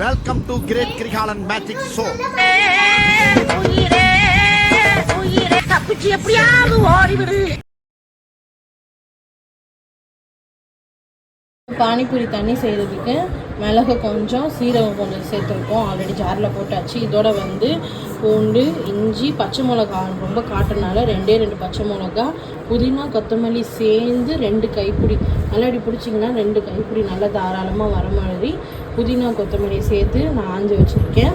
Welcome to great Kirikalan magic show உயிரே உயிரே தப்பிச்சு எப்படியாவது ஓடிவிடு பானிபூரி தண்ணி செய்கிறதுக்கு மிளகு கொஞ்சம் சீரகம் கொஞ்சம் சேர்த்துருக்கோம். ஆல்ரெடி ஜாரில் போட்டாச்சு. இதோட வந்து பூண்டு இஞ்சி பச்சை மிளகா ரொம்ப காட்டுறனால ரெண்டே ரெண்டு பச்சை மிளகா புதினா கொத்தமல்லி சேர்ந்து ரெண்டு கைப்பிடி. நல்லா இப்படி பிடிச்சிங்கன்னா ரெண்டு கைப்பிடி நல்லா தாராளமாக வர மாதிரி புதினா கொத்தமல்லி சேர்த்து நான் ஆஞ்சு வச்சுருக்கேன்.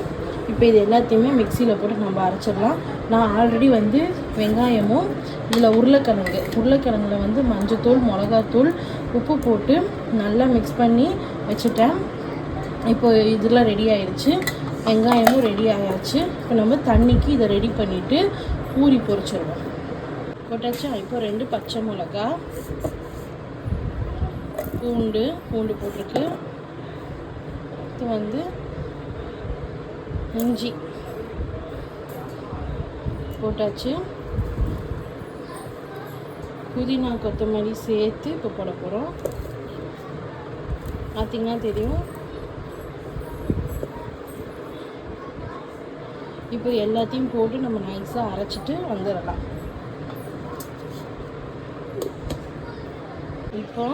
இப்போ இது எல்லாத்தையுமே மிக்சியில் போட்டு நம்ம அரைச்சிடலாம். நான் ஆல்ரெடி வந்து வெங்காயமும் இதில் உருளைக்கிழங்கு. உருளைக்கிழங்குல வந்து மஞ்சத்தூள் மிளகாத்தூள் உப்பு போட்டு நல்லா மிக்ஸ் பண்ணி வச்சுட்டேன். இப்போ இதெல்லாம் ரெடி ஆயிடுச்சு வெங்காயமும் ரெடி ஆயாச்சு. இப்போ நம்ம தண்ணிக்கு இதை ரெடி பண்ணிவிட்டு பூரி பொரிச்சிடுவோம் போட்டாச்சா? இப்போ ரெண்டு பச்சை மிளகா பூண்டு பூண்டு போட்டிருக்கு. அடுத்து வந்து இஞ்சி போட்டாச்சு. புதினா கொத்தமல்லி சேர்த்து இப்போ போட போகிறோம் பார்த்தீங்கன்னா தெரியும். இப்போ எல்லாத்தையும் போட்டு நம்ம நைஸாக அரைச்சிட்டு வந்துடலாம். இப்போ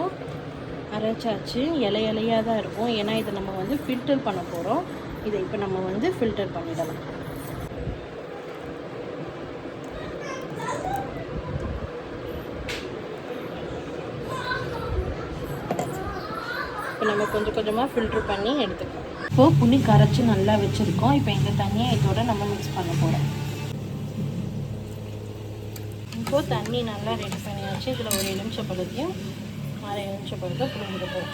அரைச்சாச்சு. இலை இலையாக தான் இருக்கும். ஏன்னா இதை நம்ம வந்து ஃபில்டர் பண்ண போகிறோம் இதை இப்போ நம்ம வந்து ஃபில்டர் பண்ணிடலாம். இப்போ நம்ம கொஞ்சம் கொஞ்சமாக ஃபில்டர் பண்ணி எடுத்துக்கலாம். இப்போ புளி கரைச்சி நல்லா வச்சுருக்கோம். இப்போ இந்த தண்ணியை இதோட நம்ம மிக்ஸ் பண்ண போகிறோம் இப்போது தண்ணி நல்லா ரெடி பண்ணியாச்சு. இதில் ஒரு எலுமிச்சப்பழத்தையும் அரை நிமிஷம் புளிஞ்சிட போகிறோம்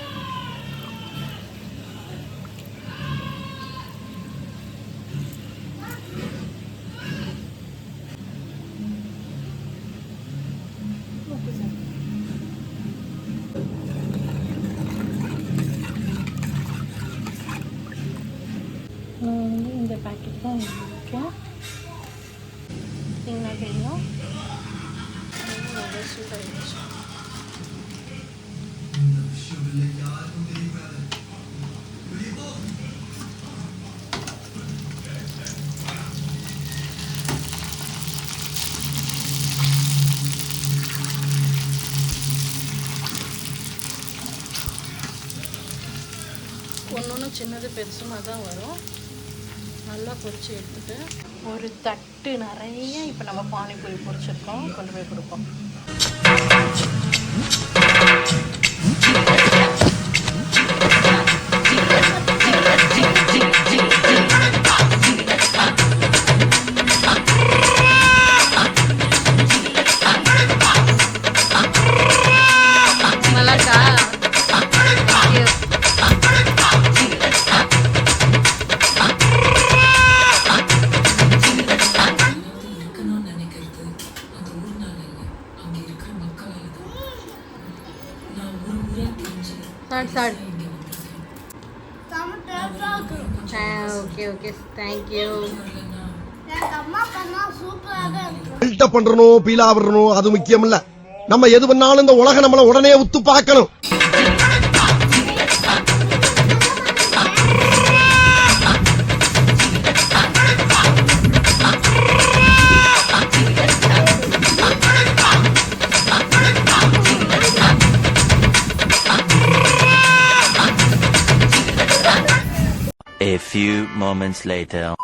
இந்த பேக்கெட் தான் இருக்கேன் பார்த்தீங்கன்னா தெரியும்? இது சூப்பர் சூடாகிடுச்சு ஒன்று ஒன்று சின்னது பெருசுமாக தான் வரும். நல்லா பொரிச்சு எடுத்துட்டு ஒரு தட்டு நிறைய இப்போ நம்ம பானிபூரி பொரிச்சிருக்கோம். கொண்டு போய் கொடுப்போம். இங்கே வந்திருக்கேன் okay okay thank you buildup பண்றணும் பீலா விடணும் அது முக்கியம் இல்ல நம்ம எது பண்ணாலும் இந்த உலகம் நம்மள உடனே உத்து பார்க்கணும். Few moments later.